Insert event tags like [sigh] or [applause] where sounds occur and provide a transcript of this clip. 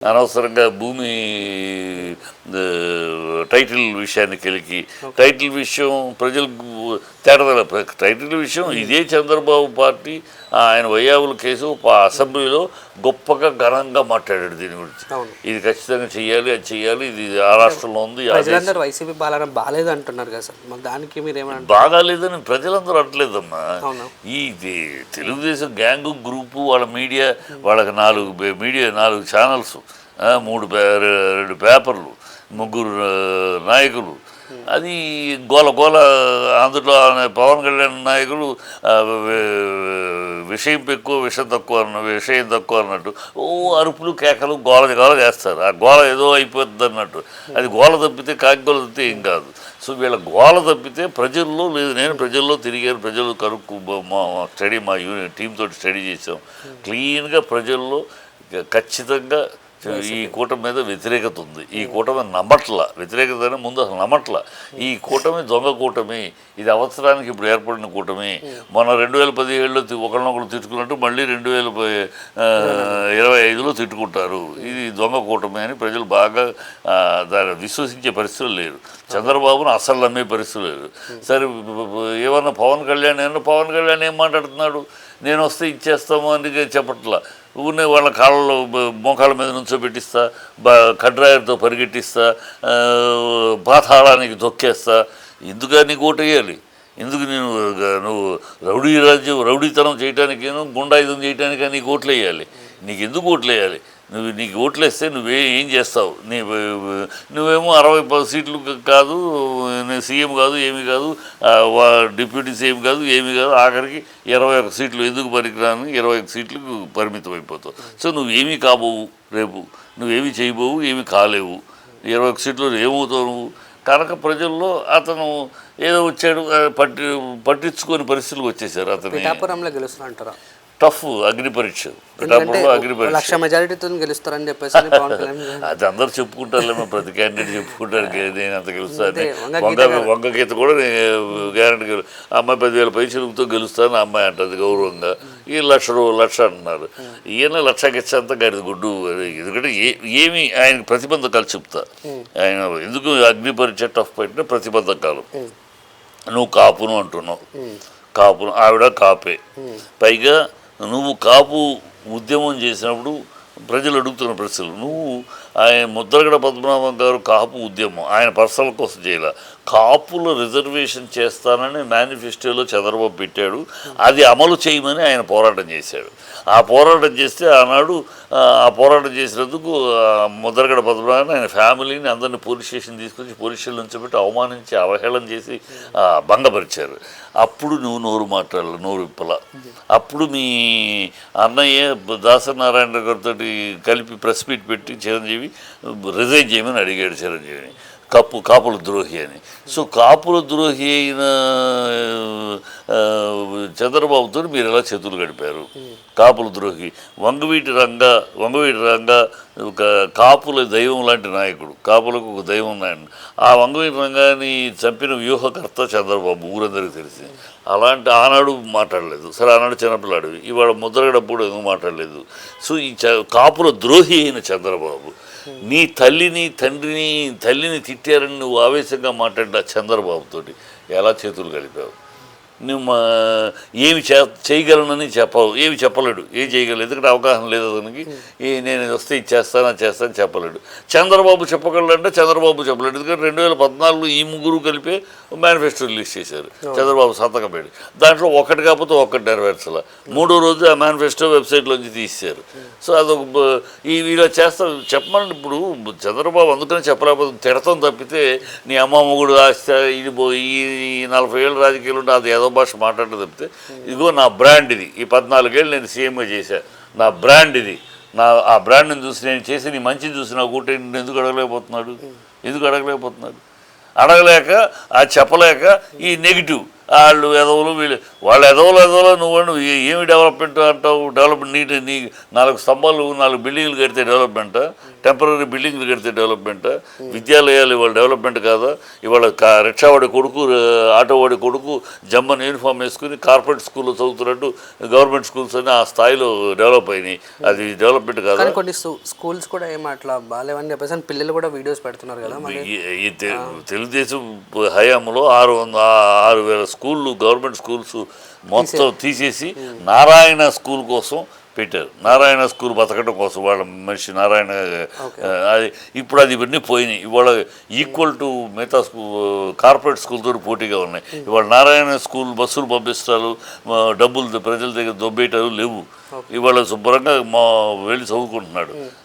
అనవసరంగా భూమి టైటిల్ విషయానికి వెళ్ళి టైటిల్ విషయం ప్రజలకు తేడదల టైటిల్ విషయం. ఇదే చంద్రబాబు పార్టీ ఆయన వయ్యావుల కేసు అసెంబ్లీలో గొప్పగా ఘనంగా మాట్లాడాడు దీని గురించి. ఇది ఖచ్చితంగా చెయ్యాలి అది చెయ్యాలి ఇది ఆ రాష్ట్రంలో ఉంది వైసీపీ పాలన బాగాలేదు అంటున్నారు కదా సార్. దానికి మీరు బాగాలేదని ప్రజలందరూ అనట్లేదమ్మా. అవునా? ఈ తెలుగుదేశం గ్యాంగ్ గ్రూపు వాళ్ళ మీడియా వాళ్ళకి నాలుగు మీడియా నాలుగు ఛానల్స్ మూడు రెండు పేపర్లు ముగ్గురు నాయకులు అది గోల గోల అందులో పవన్ కళ్యాణ్ నాయకులు విషయం ఎక్కువ విషయం తక్కువ అన్న విషయం తక్కువ అన్నట్టు ఓ అరుపులు కేకలు గోల గోల చేస్తారు. ఆ గోల ఏదో అయిపోతుంది అన్నట్టు. అది గోల తప్పితే కాకి గోల తప్పితే ఏం కాదు. సో వీళ్ళ గోల తప్పితే ప్రజల్లో లేదు. నేను ప్రజల్లో తిరిగాను ప్రజలు కనుక్కు మా స్టడీ మా యూనిట్ టీమ్ తోటి స్టడీ చేసాం క్లీన్గా ప్రజల్లో ఖచ్చితంగా ఈ కూటమి మీద వ్యతిరేకత ఉంది. ఈ కూటమి నమ్మట్ల. వ్యతిరేకత అని ముందు అసలు నమ్మట్ల. ఈ కూటమి దొంగ కూటమి ఇది అవసరానికి ఇప్పుడు ఏర్పడిన కూటమి. మొన్న రెండు వేల పదిహేడులో ఒకరినొకరు తిట్టుకున్నట్టు మళ్ళీ రెండు వేల ఇరవై ఐదులో తిట్టుకుంటారు. ఇది దొంగ కూటమి అని ప్రజలు బాగా దాన్ని విశ్వసించే పరిస్థితులు లేరు. చంద్రబాబును అసలు నమ్మే పరిస్థితులు లేరు. సరే ఏమన్నా పవన్ కళ్యాణ్ ఏమన్నా పవన్ కళ్యాణ్ ఏం మాట్లాడుతున్నాడు? నేను వస్తే ఇచ్చేస్తాము అని చెప్పట్లా. ఊరినే వాళ్ళ కాళ్ళలో మోకాళ్ళ మీద నుంచోబెట్టిస్తా బ కడ్రాయర్తో పరిగెట్టిస్తా పాతాళానికి తొక్కేస్తా. ఎందుకు నీకు ఓటేయాలి ఎందుకు నేను నువ్వు రౌడీ రాజ్యం రౌడీతనం గుండా గుండాయుధం చేయడానికే నీకు ఓట్లు వేయాలి? నీకు ఎందుకు ఓట్లు వేయాలి? నువ్వు నీకు ఓట్లు వేస్తే నువ్వే ఏం చేస్తావు? నీ నువ్వేమో అరవై పది సీట్లు కాదు నేను సీఎం కాదు ఏమీ కాదు వా- డిప్యూటీ సీఎం కాదు ఏమీ కాదు ఆఖరికి ఇరవై ఒక సీట్లు ఎందుకు పనికిరాని ఇరవై ఒక సీట్లకు పరిమితం అయిపోతావు. సో నువ్వేమీ కాబోవు రేపు? నువ్వేమీ చేయబోవు ఏమీ కాలేవు. ఇరవై ఒక సీట్లు ఏమవుతావు నువ్వు? కనుక ప్రజల్లో అతను ఏదో వచ్చాడు పట్టి పట్టించుకోని పరిస్థితులకు వచ్చేసారు అతను. పిఠాపురంలో గెలుస్తారు అంటారా టఫ్ అగ్ని పరీక్ష. పిఠాపురంలో అగ్ని పరీక్ష. లక్ష మెజారిటీతో గెలుస్తారని చెప్పేసి. [laughs] అది అందరు చెప్పుకుంటారులేమో ప్రతి క్యాండిడేట్ చెప్పుకుంటారు "గే- నేను అంత గెలుస్తాను వంగ వంగ గీత కూడా గ్యారంటీ గెలు ఆ అమ్మాయి పదివేల పైసలతో గెలుస్తాను అమ్మాయి అంటది గౌరవంగా. ఈ లక్ష రూ- లక్ష అంటున్నారు. ఈయన లక్ష గిచ్చంత గడిది గుడ్డు ఎందుకంటే ఏ ఏమి ఆయన ప్రతిబంధకాలు చెప్తా. ఆయన ఎందుకు అగ్ని పరీక్ష టఫ్ పెట్టిన ప్రతిబంధకాలు. నువ్వు కాపును అంటున్నావు. కాపును ఆవిడ కాపే. పైగా నువ్వు కాపు ఉద్యమం చేసినప్పుడు ప్రజలు అడుగుతున్న ప్రశ్నలు. నువ్వు ఆయన ముద్రగడ పద్మనాభం గారు కాపు ఉద్యమం ఆయన పర్సనల్ కోసం చేయలే. కాపుల రిజర్వేషన్ చేస్తానని మేనిఫెస్టోలో చంద్రబాబు పెట్టాడు. అది అమలు చేయమని ఆయన పోరాటం చేశాడు. ఆ పోరాటం చేస్తే ఆనాడు ఆ పోరాటం చేసినందుకు ముద్రగడ పద్మనాభం ఆయన ఫ్యామిలీని అందరినీ పోలీస్ స్టేషన్ తీసుకొచ్చి పోలీస్ స్టేషన్ నుంచోబెట్టి అవమానించి అవహేళన చేసి భంగపరిచారు. అప్పుడు నువ్వు నోరు మాట్లాడాలి నోరు విప్పల. అప్పుడు మీ అన్నయ్య దాసనారాయణ గారితో కలిపి ప్రెస్ మీట్ పెట్టి చిరంజీవి రిజైన్ చేయమని అడిగాడు చిరంజీవిని. కప్పు కాపుల ద్రోహి అని. సో కాపుల ద్రోహి అయిన చంద్రబాబుతో మీరు ఎలా చేతులు గడిపారు? కాపుల ద్రోహి. వంగవీటి రంగ వంగవీటి రంగ ఒక కాపుల దైవం లాంటి నాయకుడు. కాపులకు ఒక దైవం నాయకుడు. ఆ వంగవీటి రంగాన్ని చంపిన వ్యూహకర్త చంద్రబాబు ఊరందరికీ తెలిసి అలాంటి ఆనాడు మాట్లాడలేదు. సరే ఆనాడు చిన్నపిల్లాడు ఇవాళ ముద్రగడప్పుడు ఏమో మాట్లాడలేదు. సో ఈ చ కాపుల ద్రోహి అయిన చంద్రబాబు నీ తల్లిని తండ్రిని తల్లిని తిట్టారని నువ్వు ఆవేశంగా మాట్లాడిన చంద్రబాబుతోటి ఎలా చేతులు కలిపావు? ఏమి చే చేయగలనని చెప్పవు ఏమి చెప్పలేడు. ఏం చేయగలడు? ఎందుకంటే అవగాహన లేదు అతనికి. ఏ నేను ఇది వస్తే ఇది చేస్తాను చేస్తాను చెప్పలేడు. చంద్రబాబు చెప్పగలడంటే చంద్రబాబు చెప్పలేడు. ఎందుకంటే రెండు వేల పద్నాలుగులో ఈ ముగ్గురు కలిపే మేనిఫెస్టో రిలీజ్ చేశారు. చంద్రబాబు సంతకం పెట్టి. దాంట్లో ఒకటి కాకపోతే ఒక్కటి నెరవేర్చాల. మూడో రోజు ఆ మేనిఫెస్టో వెబ్సైట్లోంచి తీసేశారు. సో అదొక ఈ ఇలా చేస్తారు. చెప్పమని ఇప్పుడు చంద్రబాబు అందుకని చెప్పలేకపోతే తిడతాం తప్పితే నీ అమ్మ మొగుడు ఆస్తి ఇది పో ఈ ఈ నలభై ఏళ్ళు రాజకీయాలు ఉంటే అది ఏదో భాష మాట్లాడడం తప్పితే ఇదిగో నా బ్రాండ్ ఇది. ఈ పద్నాలుగేళ్ళు నేను సీఎంగా చేశాను నా బ్రాండ్ ఇది. నా ఆ బ్రాండ్ని చూసి నేను చేసి నీ మంచిని చూసి నా కూట ఎందుకు అడగలేకపోతున్నాడు? ఎందుకు అడగలేకపోతున్నాడు? అడగలేక ఆ చెప్పలేక ఈ నెగిటివ్ వాళ్ళు ఎదవలు వీళ్ళు వాళ్ళు ఎదవలు ఎదవలో నువ్వు నువ్వు ఏమి డెవలప్మెంట్ అంటావు? డెవలప్మెంట్ నీటి నీ నాలుగు స్తంభాలు నాలుగు బిల్డింగ్లు కడితే డెవలప్మెంట్? టెంపరీ బిల్డింగ్లు కడితే డెవలప్మెంట్. విద్యాలయాలు ఇవాళ డెవలప్మెంట్ కాదా. ఇవాళ రిక్షావాడి కొడుకు ఆటోవాడి కొడుకు జమ్మని యూనిఫామ్ వేసుకుని కార్పొరేట్ స్కూల్లో చదువుతున్నట్టు గవర్నమెంట్ స్కూల్స్ అన్ని ఆ స్థాయిలో డెవలప్ అయినాయి. అది డెవలప్మెంట్ కాదా. కానీ కొన్ని స్కూ- స్కూల్స్ కూడా ఏం అట్లా బాగాలేవని చెప్పేసి అని పిల్లలు కూడా వీడియోస్ పెడుతున్నారు కదా తెలుగుదేశం హయాంలో ఆరు వంద ఆరు వేల స్కూళ్ళు గవర్నమెంట్ స్కూల్స్ మొత్తం తీసేసి నారాయణ స్కూల్ కోసం పెట్టారు. నారాయణ స్కూల్ బతకడం కోసం వాళ్ళ మనిషి నారాయణ అది ఇప్పుడు అది ఇవన్నీ పోయినాయి. ఇవాళ ఈక్వల్ టు మిగతా స్కూ కార్పొరేట్ స్కూల్తో పోటీగా ఉన్నాయి. ఇవాళ నారాయణ స్కూల్ బస్సులు పంపిస్తారు. డబ్బులు ప్రజల దగ్గర దొబ్బేయటాలు లేవు. ఇవాళ శుభ్రంగా మా వెళ్ళి చదువుకుంటున్నాడు.